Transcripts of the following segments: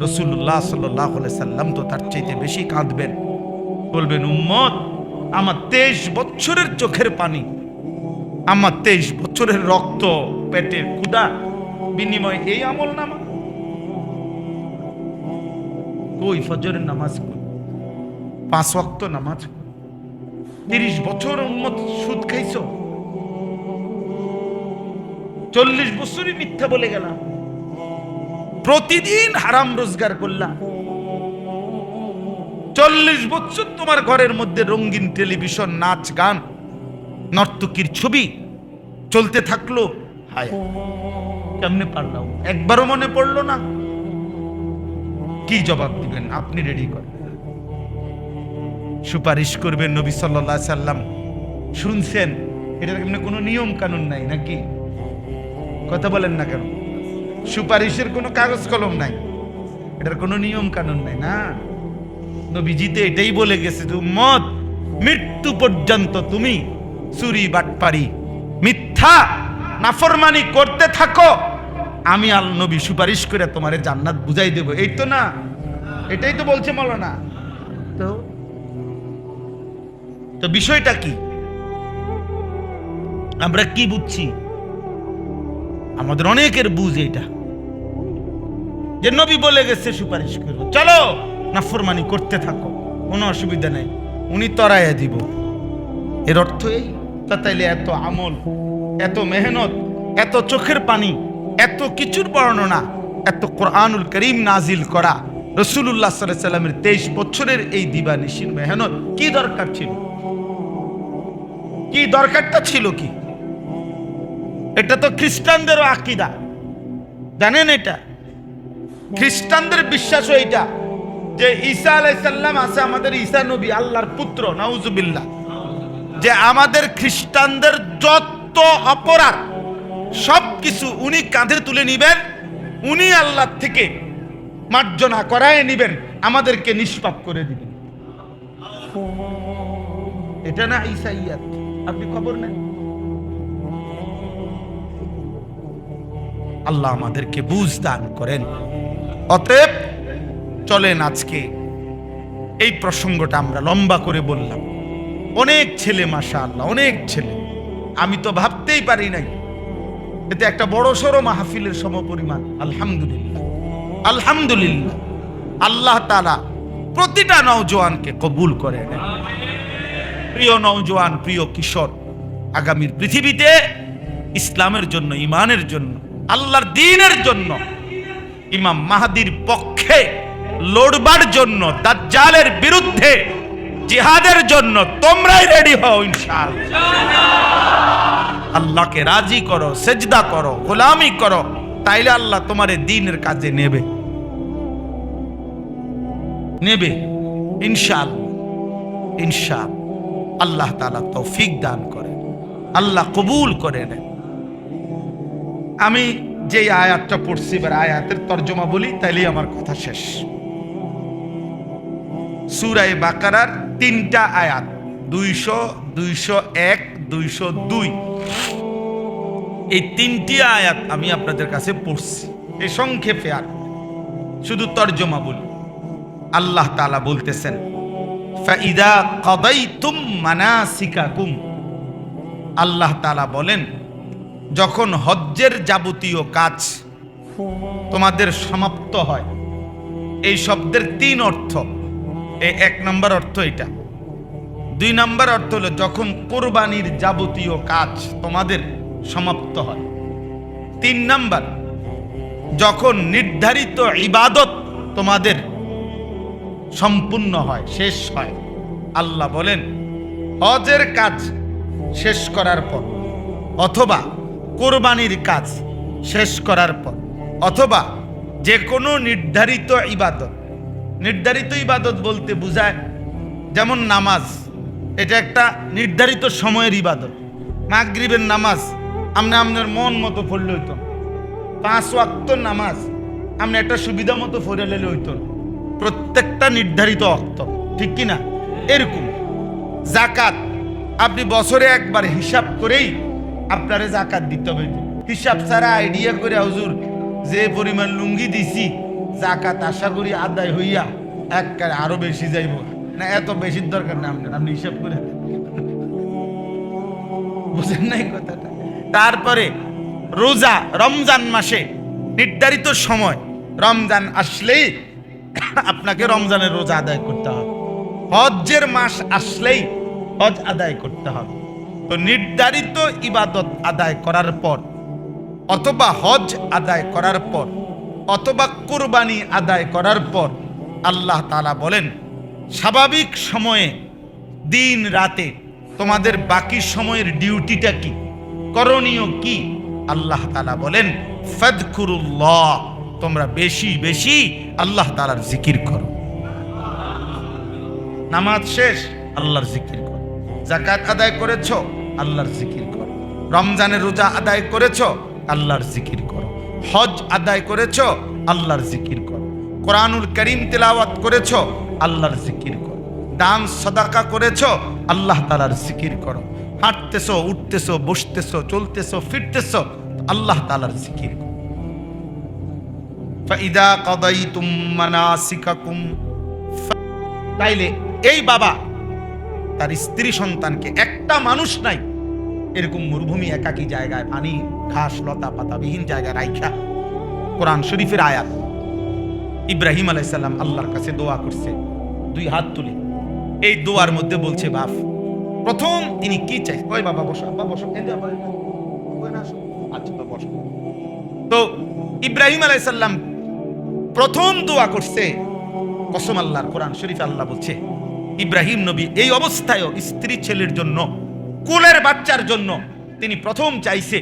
রসুল্লাহ সাল্লাহ সাল্লাম তো তার চাইতে বেশি কাঁদবেন। বলবেন, উম্মত, আমার তেইশ বছরের চোখের পানি, আমার তেইশ বছরের রক্ত, পেটের ক্ষুদা বিনিময় এই আমল নামা। কই ফজরের নামাজ পাঁচ ওয়াক্ত নামাজ তিরিশ বছর উন্মত সুদ খাইছ? চল্লিশ বছরই মিথ্যা বলে গেলাম। প্রতিদিন হারাম রোজগার করলাম চল্লিশ বছর তোমার ঘরের মধ্যে রঙিন টেলিভিশন, নাচ, গান, নর্তকীর ছবি চলতে থাকল। হায়, কেমনে পারলাম একবারও মনে পড়ল না। কি জবাব দিবেন? আপনি রেডি করেন। সুপারিশ করবেন নবী সাল্লাহ সাল্লাম। শুনছেন? এটার কেমনে কোনো নিয়ম কানুন নাই নাকি? কথা বলেন না কেন? সুপারিশের কোনো কাগজ কলম নাই। এটার কোনো নিয়ম কানুন নাই, না। নবীজিতে এটাই বলে গেছে যে মত মৃত্যু পর্যন্ত তুমি চুরি, বাটপারি, মিথ্যা, নাফরমানি করতে থাকো। আমি আল নবী সুপারিশ করে তোমারে জান্নাত বুঝাই দেব। এই তো না। এটাই তো বলছে মৌলানা। তো? তো বিষয়টা কি? আমরা কি বুঝছি? আমাদের অনেকের বুঝ এটা যে নবী বলে গেছে, সুপারিশ করব। চলো, নাফরমানি করতে থাকো, কোনো অসুবিধা নেই। উনি তরাইয়া দিব। এর অর্থ এই তাইলে এত আমল, এত মেহনত, এত চোখের পানি, এত কিছুর বর্ণনা, এত কোরআনুল করিম নাজিল করা রসুল্লাহ সাল্লাহ সাল্লামের তেইশ বছরের এই দিবা দিবানিশির মেহনত কি দরকার ছিল? কি দরকারটা ছিল কি? এটা তো খ্রিস্টানদেরও আকিদা। জানেন এটা? খ্রিস্টানদের বিশ্বাস এইটা যে ঈসা আলাইসাল্লাম আছে আমাদের ঈসা নবী, আল্লাহর পুত্র, নাউজুবিল্লাহ। যে আমাদের খ্রিস্টানদের যত অপরাধ সব কিছু উনি কাঁধে তুলে নিবেন, উনি আল্লাহ থেকে মার্জনা করায় নিবেন, আমাদেরকে নিষ্পাপ করে দিবেন। এটা না ঈসাইয়াত। আপনি খবর নেন? আল্লাহ আমাদেরকে বুঝ দান করেন। অতএব চলেন আজকে এই প্রসঙ্গটা আমরা লম্বা করে বললাম। অনেক ছেলে মাসা আল্লাহ অনেক ছেলে। আমি তো ভাবতেই পারি নাই। এতে একটা বড় সড়ো মাহফিলের সমপরিমাণ, আলহামদুলিল্লাহ। আলহামদুলিল্লাহ, আল্লাহ তালা প্রতিটা নওজোয়ানকে কবুল করে নেন। প্রিয় নওজোয়ান, প্রিয় কিশোর, আগামীর পৃথিবীতে ইসলামের জন্য ইমানের জন্য আল্লাহর দিনের জন্য, ইমাম মাহাদির পক্ষে লড়বার জন্য, দাজ্জালের বিরুদ্ধে জিহাদের জন্য তোমরাই রেডি হও ইনশাআল্লাহ। আল্লাহকে রাজি করো, সেজদা করো, গোলামি করো, তাইলে আল্লাহ তোমার দিনের কাজে নেবে। নেবে ইনশাল ইনশাল আল্লাহ তালা তৌফিক দান করে আল্লাহ কবুল করে নেন। আমি যে আয়াতটা পড়ছি, এবার আয়াতের তর্জমা বলি, তাইলেই আমার কথা শেষ। সুরায় বাকারার তিনটা আয়াত, দুইশো দুইশো এক, দুইশো দুই। এই তিনটি আয়াত আমি আপনাদের কাছে পড়ছি। এই সংক্ষেপে আর শুধু তর্জমা বলি। আল্লাহ তালা বলতেছেন, ফাইদা কদাইতুম মানাসিকাকুম। আল্লাহ তালা বলেন যখন হজ্জের যাবতীয় কাজ তোমাদের সমাপ্ত হয়, এই শব্দের তিন অর্থ। এই এক নম্বর অর্থ এটা। দুই নম্বর অর্থ হলো, যখন কোরবানির যাবতীয় কাজ তোমাদের সমাপ্ত হয়। তিন নাম্বার, যখন নির্ধারিত ইবাদত তোমাদের সম্পূর্ণ হয়, শেষ হয়। আল্লাহ বলেন, হজের কাজ শেষ করার পর অথবা কোরবানির কাজ শেষ করার পর, অথবা যে কোনো নির্ধারিত ইবাদত নির্ধারিত ইবাদত বলতে বোঝায় যেমন নামাজ, এটা একটা নির্ধারিত সময়ের ইবাদত মাগরিবের নামাজ আপনি আপনার মন মতো পড়লে হইতো। পাঁচ ওয়াক্ত নামাজ আপনি একটা সুবিধা মতো লেলে হইতো। প্রত্যেকটা নির্ধারিত অক্ত ঠিক কি না এরকম জাকাত আপনি বছরে একবার হিসাব করেই আপনারে জাকাত দিতে হবে হিসাব ছাড়া আইডিয়া করে হুজুর, যে পরিমাণ লুঙ্গি দিছি, জাকাত আশা করি আদায় হইয়া এক আরও বেশি যাইব। না, এত বেশির দরকার না আপনার, আপনি হিসাব করে বুঝেন নাই কথাটা? তারপরে রোজা, রমজান মাসে নির্ধারিত সময়, রমজান আসলেই আপনাকে রমজানের রোজা আদায় করতে হবে। হজ্জের মাস আসলেই হজ আদায় করতে হবে। তো নির্ধারিত ইবাদত আদায় করার পর, অথবা হজ আদায় করার পর, অথবা কোরবানি আদায় করার পর, আল্লাহ তালা বলেন, স্বাভাবিক সময়ে, দিন রাতে তোমাদের বাকি সময়ের ডিউটিটা কি? করণীয় কি? আল্লাহ তালা বলেন, ফদকুরুল্লাহ, তোমরা বেশি বেশি আল্লাহ তালার জিকির করো। নামাজ শেষ, আল্লাহর জিকির করো। জাকাত আদায় করেছ, আল্লাহর জিকির করো। রমজানের রোজা আদায় করেছ, আল্লাহর জিকির করো। হজ আদায় করেছ, আল্লাহর জিকির করো। কোরআনুল করিম তেলাওয়াত করেছ, আল্লাহর জিকির করো। দান সদাকা করেছ, আল্লাহ তালার জিকির করো। হাঁটতেছো, উঠতেছো, বসতেছো, চলতেছো, ফিরতেছো, আল্লাহ তালার জিকির করো। তাইলে এই বাবা তার স্ত্রী সন্তানকে। একটা মানুষ নাই। এরকম মরুভূমি, একাকী জায়গায় পানি, ঘাস, লতা, পাতা, বিহীন জায়গায় রাইখা। কোরআন শরীফের আয়াত। ইব্রাহিম আলাইসাল্লাম আল্লাহর কাছে দোয়া করছে। দুই হাত তুলে। এই দোয়ার মধ্যে বলছে, বাপ, প্রথম তিনি কি চাই? ওই বাবা, বসো, আব্বা, বসো। আচ্ছা বসো। তো ইব্রাহিম আলাইসাল্লাম প্রথম দোয়া করছে। কসম আল্লাহর কোরআন শরীফ আল্লাহ বলছে ইব্রাহিম নবী এই অবস্থায়ও স্ত্রী ছেলের জন্য, কুলের বাচ্চার জন্য তিনি প্রথম চাইছে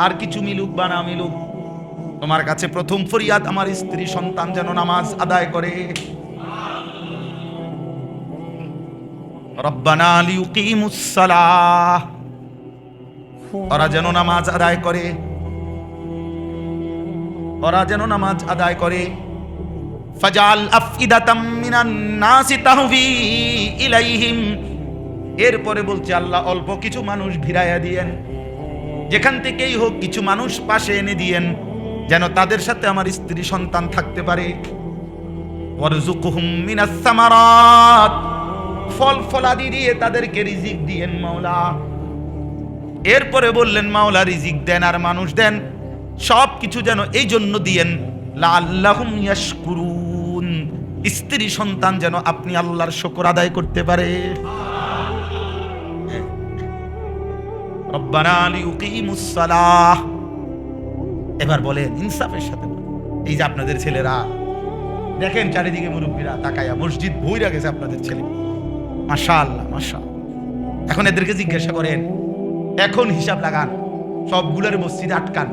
আর কিছু মিলুক বা না মিলুক, তোমার কাছে প্রথম ফরিয়াদ আমার স্ত্রী সন্তান যেন নামাজ আদায় করে। রব্বানা ওরা যেন নামাজ আদায় করে। ওরা যেন নামাজ আদায় করে। ফাজাল আফইদাতাম মিনান নাসি তাহবি ইলাইহিম। এরপরে বলছে আল্লাহ, অল্প কিছু মানুষ ভিড়াইয়া দিয়েন। যেখান থেকেই হোক কিছু মানুষ পাশে এনে দিয়েন, যেন তাদের সাথে আমার স্ত্রী সন্তান থাকতে পারে। ফল ফলাদি দিয়ে তাদেরকে রিজিক দিয়েন মাওলা। এরপরে বললেন, মাওলা রিজিক দেন আর মানুষ দেন। সব কিছু যেন এই জন্য দিয়েন লাল্লাহুম ইয়াশকুরুন। স্ত্রী সন্তান যেন আপনি আল্লাহর শুকর আদায় করতে পারে। এবার বলেন, ইনসাফের সাথে এই যে আপনাদের ছেলেরা, দেখেন চারিদিকে মুরব্বীরা তাকায়া, মসজিদ বইরা গেছে আপনাদের ছেলে। মাশাআল্লাহ মাশা এখন এদেরকে জিজ্ঞাসা করেন, এখন হিসাব লাগান, সবগুলোর মসজিদে আটকান।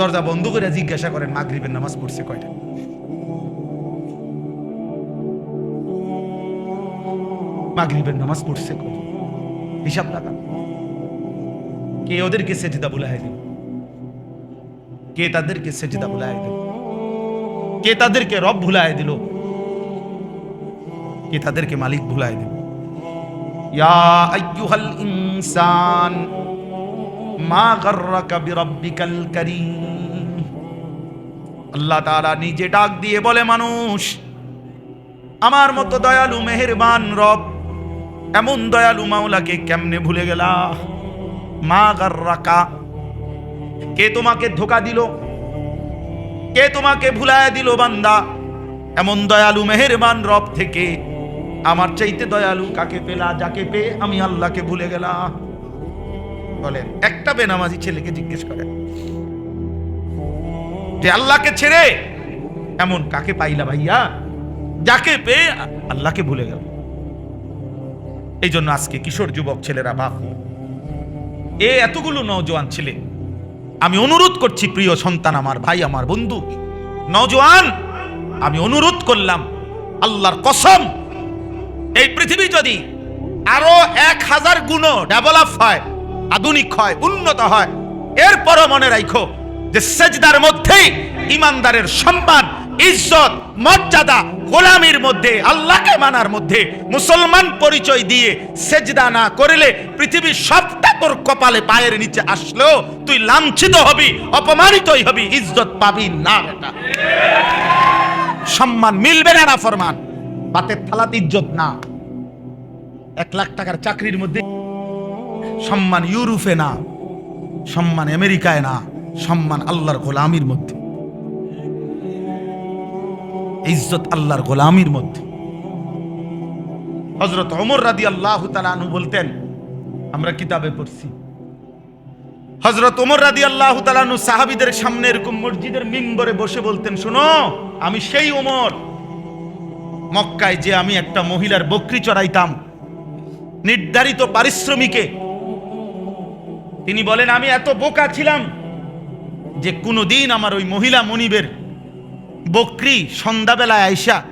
দরজা বন্ধ করে জিজ্ঞাসা করেন, মাগরিবের নামাজ পড়ছে কয়টা? মাগরিবের নামাজ পড়ছে কয় হিসাব লাগান। কে ওদেরকে সেজিদা বুলাই দিল? কে তাদেরকে সেজিদা বুলাই দিল? কে তাদেরকে রব ভুলাই দিল? কে তাদেরকে মালিক ভুলাই দিল? ইয়া ইনসান, মা গাররাকা বিরাব্বিকাল কারীম। আল্লাহ তাআলা নিজে ডাক দিয়ে বলে, মানুষ, আমার মতো দয়ালু, মেহেরবান রব, এমন দয়ালু মাওলাকে কেমনে ভুলে গেলা? মা গাররাকা, কে তোমাকে ধোকা দিল? কে তোমাকে ভুলায় দিল বান্দা? এমন দয়ালু, মেহেরবান রব থেকে আমার চাইতে দয়ালু কাকে পেলা, যাকে পেয়ে আমি আল্লাহকে ভুলে গেলা বলেন, একটা বেনামাজি ছেলেকে জিজ্ঞেস করেন। যে আল্লাহকে ছেড়ে এমন কাকে পাইলা ভাইয়া? যাকে পেয়ে আল্লাহকে ভুলে গেল। এই জন্য আজকে কিশোর যুবক ছেলেরা বাপ, এ এতগুলো নওজোয়ান ছেলে, আমি অনুরোধ করছি প্রিয় সন্তান আমার, ভাই আমার, বন্ধু, নওজোয়ান, আমি অনুরোধ করলাম, আল্লাহর কসম, এই পৃথিবী যদি আরও এক হাজার গুণ ডেভেলপ হয়, আধুনিক হয়, উন্নত হয়, এরপরও মনে রাখো যে সেজদার মধ্যেই ইমানদারের সম্মান, ইজ্জত, মর্যাদা গোলামির মধ্যে, আল্লাহকে মানার মধ্যে মুসলমান পরিচয় দিয়ে সেজদা না করলে পৃথিবীর সবটা তোর কপালে পায়ের নিচে আসলেও তুই লাঞ্ছিত হবি, অপমানিতই হবি, ইজ্জত পাবি না বেটা। সম্মান মিলবে না না ফরমান, বাতের থালাত ইজ্জত না। এক লাখ টাকার চাকরির মধ্যে সম্মান ইউরোপে না, সম্মান আমেরিকায় না। সম্মান আল্লাহর গোলামির মধ্যে। ইজ্জত আল্লাহর গোলামির মধ্যে। হজরত অমর রাদি আল্লাহ তালু বলতেন, আমরা কিতাবে পড়ছি। হজরত ওমর রাদি আল্লাহ তালানু সাহাবিদের সামনে এরকম মসজিদের মিম্বরে বসে বলতেন, শোনো, আমি সেই ওমর। মক্কায় যে আমি একটা মহিলার বকরি চড়াইতাম, নির্ধারিত পারিশ্রমিকে। তিনি বলেন, আমি এত বোকা ছিলাম যে কোনোদিন আমার ওই মহিলা মনিবের বকরি সন্ধ্যাবেলায় আইসা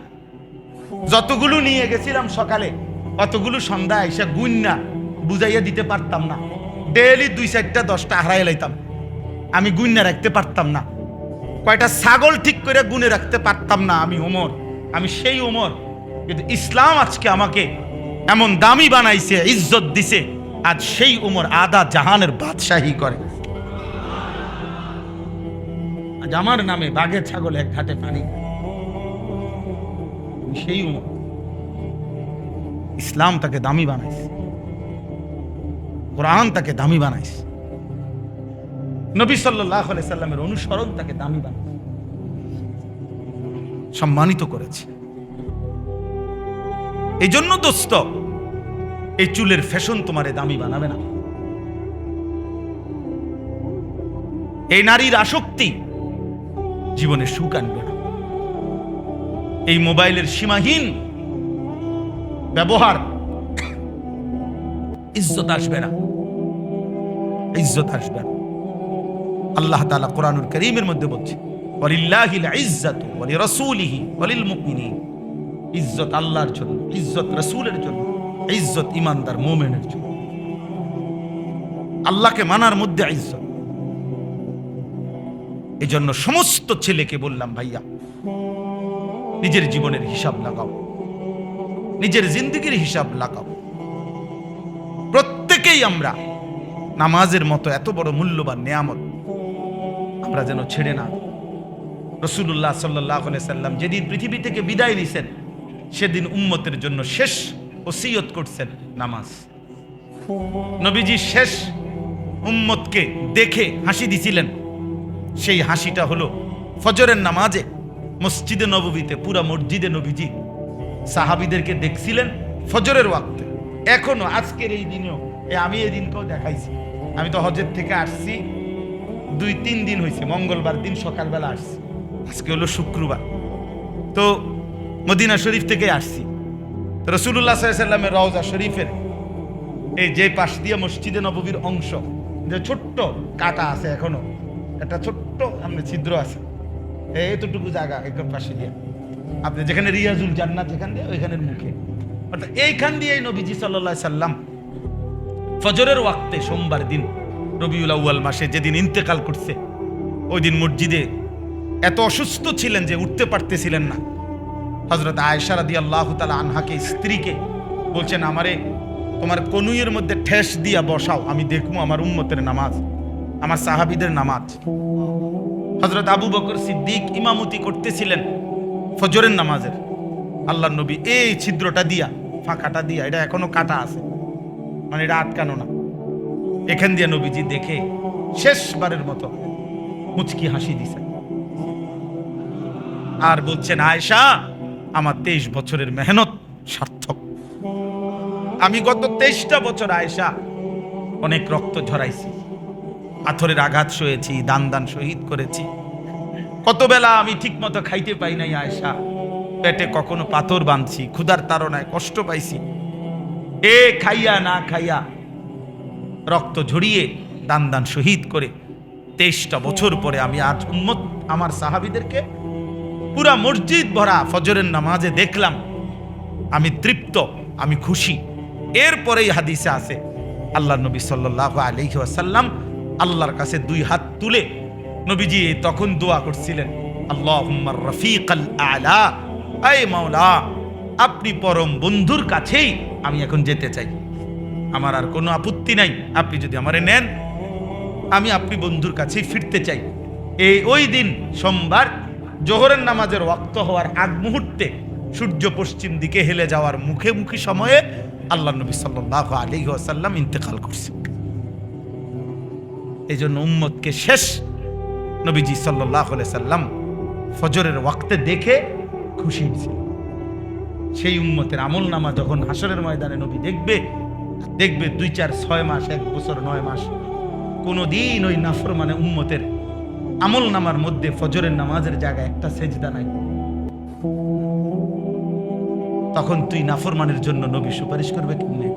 যতগুলো নিয়ে গেছিলাম সকালে, অতগুলো সন্ধ্যা আইসা গুন্না বুঝাইয়া দিতে পারতাম না। ডেলি দুই চারটা, দশটা হারাই লাইতাম। আমি গুন্না রাখতে পারতাম না। কয়টা ছাগল ঠিক করে গুনে রাখতে পারতাম না আমি, ওমর। আমি সেই ওমর। কিন্তু ইসলাম আজকে আমাকে এমন দামি বানাইছে, ইজ্জত দিছে। আজ সেই উমর আদা জাহানের বাদশাহী করে। আজ আমার নামে বাঘের ছাগল এক ঘাটে পানি। সেই উমর। ইসলাম তাকে দামি বানাইছে। কোরআন তাকে দামি বানাইছে। নবী সাল্লাহ সাল্লামের অনুসরণ তাকে দামি বানাইছে। সম্মানিত করেছে। এই জন্য দোস্ত, এই চুলের ফ্যাশন তোমারে দামি বানাবে না। এই নারীর আসক্তি জীবনে সুখ আনবে না। এই মোবাইলের সীমাহীন ব্যবহার ইজ্জত আসবে না। ইজ্জত আসবে না। আল্লাহ তালা কোরআনুল করিমের মধ্যে বলছে ইজ্জত আল্লাহর জন্য, ইজ্জত রাসূলের জন্য, ইজ্জত ইমানদার মোমেনের জন্য। আল্লাহকে মানার মধ্যে ইজ্জত। এই জন্য সমস্ত ছেলেকে বললাম, ভাইয়া, নিজের জীবনের হিসাব লাগাও। নিজের জিন্দগির হিসাব লাগাও। প্রত্যেকেই আমরা নামাজের মতো এত বড় মূল্যবান নিয়ামত আমরা যেন ছেড়ে না রসুল্লাহ সাল্লাহ সাল্লাম যেদিন পৃথিবী থেকে বিদায় নিছেন, সেদিন উম্মতের জন্য শেষ ওসিয়ত করছেন নামাজ। নবীজি শেষ উম্মতকে দেখে হাসি দিছিলেন। সেই হাসিটা হলো ফজরের নামাজে মসজিদে নববীতে, পুরা মসজিদে নবীজি সাহাবিদেরকে দেখছিলেন ফজরের ওয়াক্তে। এখনও আজকের এই দিনেও আমি এই দিনকেও দেখাইছি। আমি তো হজের থেকে আসছি, দুই তিন দিন হয়েছে মঙ্গলবার দিন সকালবেলা আসছি। আজকে হলো শুক্রবার। তো মদিনা শরীফ থেকে আসছি। রসুল্লাহ সাল্লামের রওজা শরীফের এই যে পাশ দিয়ে মসজিদে নববীর অংশ, যে ছোট্ট কাটা আছে এখনও একটা ছোট্ট সামনে ছিদ্র আছে। এতটুকু জায়গা একদম পাশে দিয়ে। আপনি যেখানে রিয়াজুল জান্নাত, যেখান দিয়ে, ওইখানের মুখে। অর্থাৎ এইখান দিয়ে নবীজি সাল্লাহ সাল্লাম ফজরের ওয়াক্তে সোমবার দিন, রবিউল আউয়াল মাসে যেদিন ইন্তেকাল করছে ওই দিন মসজিদে এত অসুস্থ ছিলেন যে উঠতে পারতেছিলেন না। হজরত আয়সা রাদি আল্লাহ তালা আনহাকে স্ত্রীকে বলছেন, আমারে তোমার কনুইয়ের মধ্যে ঠেস দিয়া বসাও, আমি দেখব আমার উম্মতের নামাজ। আমার সাহাবিদের নামাজ। হজরত আবু বকর সিদ্দিক ইমামতি করতেছিলেন ফজরের নামাজের। আল্লাহ নবী এই ছিদ্রটা দিয়া, ফাঁকাটা দিয়া, এটা এখনও কাটা আছে। মানে এটা আটকানো না। এখান দিয়ে নবীজি দেখে শেষবারের মতো মুচকি হাসি দিছেন আর বলছেন আয়সা আমার তেইশ বছরের মেহনত সার্থক। আমি গত তেইশটা বছর আয়সা অনেক রক্ত ঝরাইছি। পাথরের আঘাত সয়েছি, দান দান শহীদ করেছি। কত বেলা আমি ঠিক মতো খাইতে পাই নাই আয়সা পেটে কখনো পাথর বাঁধছি, ক্ষুধার তাড়নায় কষ্ট পাইছি। এ খাইয়া না খাইয়া রক্ত ঝরিয়ে দান দান শহীদ করে তেইশটা বছর পরে আমি আজ উন্মত আমার সাহাবিদেরকে পুরা মসজিদ ভরা ফজরের নামাজে দেখলাম। আমি তৃপ্ত, আমি খুশি। এরপরেই হাদিসে আছে আল্লাহ নবী সাল্লাহ আলহি আল্লাহর কাছে দুই হাত তুলে নবীজি তখন দোয়া করছিলেন আল্লাহ রফিক আল মাওলা, আপনি পরম বন্ধুর কাছেই আমি এখন যেতে চাই। আমার আর কোনো আপত্তি নাই, আপনি যদি আমারে নেন, আমি আপনি বন্ধুর কাছেই ফিরতে চাই। এই ওই দিন সোমবার জোহরের নামাজের ওয়াক্ত হওয়ার আগ মুহূর্তে সূর্য পশ্চিম দিকে হেলে যাওয়ার মুখে মুখে সময়ে আল্লাহ নবী সাল্লাহ আলী ওয়াসাল্লাম ইন্তেকাল করছে। এই জন্য উম্মতকে শেষ নবীজি সাল্লাহ সাল্লাম ফজরের ওয়াক্তে দেখে খুশি হয়েছে। সেই উম্মতের আমল নামা যখন হাসরের ময়দানে নবী দেখবে দেখবে দুই চার ছয় মাস, এক বছর নয় মাস, কোনোদিন ওই নাফর মানে উম্মতের আমল নামার মধ্যে ফজরের নামাজের জায়গায় একটা সেজদা নাই। তখন তুই নাফরমানের জন্য নবী সুপারিশ করবে কেমনে?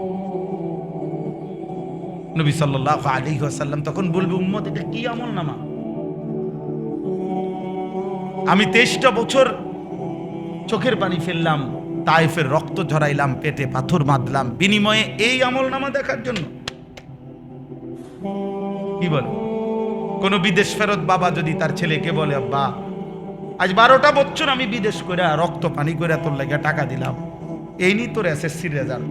নবী সাল্লাহ আলী সাল্লাম তখন বলবে, উম্মত, এটা কি আমল নামা? আমি তেইশটা বছর চোখের পানি ফেললাম তাইফের রক্ত ঝরাইলাম, পেটে পাথর বাঁধলাম বিনিময়ে এই আমল নামা দেখার জন্য। কি বল? কোন বিদেশ ফেরত বাবা যদি তার ছেলেকে বলে, আব্বা, আজ বারোটা বছর আমি বিদেশ করে রক্ত পানি করে তোর লাগে টাকা দিলাম, এই নি তোর এসএসসি রেজাল্ট।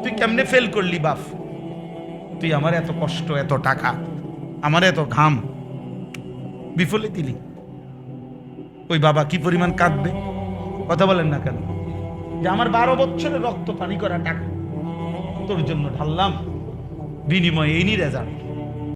তুই কেমনে ফেল করলি বাপ? তুই আমার এত কষ্ট, এত টাকা, আমার এত ঘাম, বিফলে দিলি। ওই বাবা কি পরিমাণ কাঁদবে? কথা বলেন না কেন? যে আমার বারো বছরের রক্ত পানি করা টাকা, তোর জন্য ঢাললাম। বিনিময়ে এই রেজাল্ট